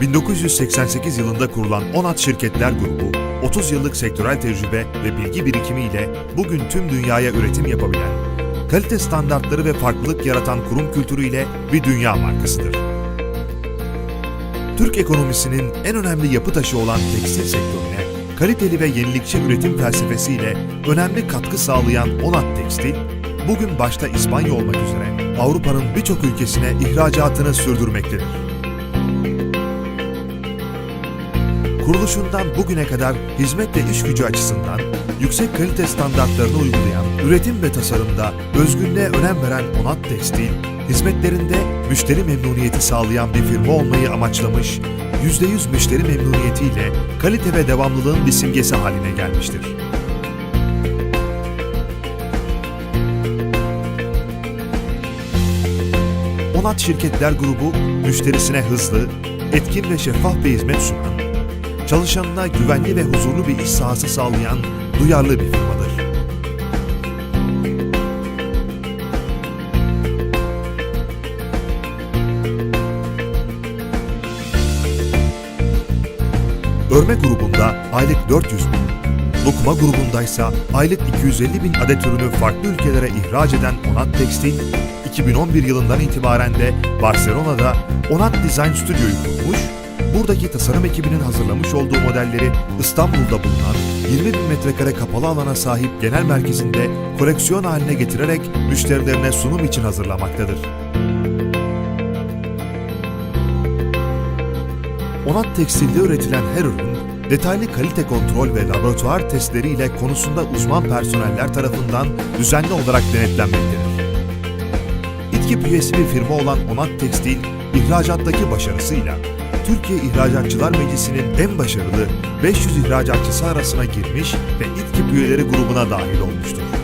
1988 yılında kurulan Onat Şirketler Grubu, 30 yıllık sektörel tecrübe ve bilgi birikimiyle bugün tüm dünyaya üretim yapabilen, kalite standartları ve farklılık yaratan kurum kültürüyle bir dünya markasıdır. Türk ekonomisinin en önemli yapı taşı olan tekstil sektörüne kaliteli ve yenilikçi üretim felsefesiyle önemli katkı sağlayan Onat Tekstil, bugün başta İspanya olmak üzere Avrupa'nın birçok ülkesine ihracatını sürdürmektedir. Kuruluşundan bugüne kadar hizmet ve iş gücü açısından yüksek kalite standartlarını uygulayan, üretim ve tasarımda özgünlüğe önem veren Onat Tekstil, hizmetlerinde müşteri memnuniyeti sağlayan bir firma olmayı amaçlamış, %100 müşteri memnuniyetiyle kalite ve devamlılığın bir simgesi haline gelmiştir. Onat Şirketler Grubu, müşterisine hızlı, etkin ve şeffaf bir hizmet sunan, çalışanına güvenli ve huzurlu bir iş sahası sağlayan duyarlı bir firmadır. Örme grubunda aylık 400 bin, Lokuma grubundaysa aylık 250 bin adet ürünü farklı ülkelere ihraç eden Onat Tekstil, 2011 yılından itibaren de Barcelona'da Onat Design Stüdyo'yu kurmuş, buradaki tasarım ekibinin hazırlamış olduğu modelleri İstanbul'da bulunan 20 bin metrekare kapalı alana sahip genel merkezinde koleksiyon haline getirerek müşterilerine sunum için hazırlamaktadır. Onat Tekstil'de üretilen her ürün, detaylı kalite kontrol ve laboratuvar testleriyle konusunda uzman personeller tarafından düzenli olarak denetlenmektedir. İTKİ üyesi bir firma olan Onat Tekstil, ihracattaki başarısıyla Türkiye İhracatçılar Meclisi'nin en başarılı 500 ihracatçısı arasına girmiş ve İTKİ üyeleri grubuna dahil olmuştur.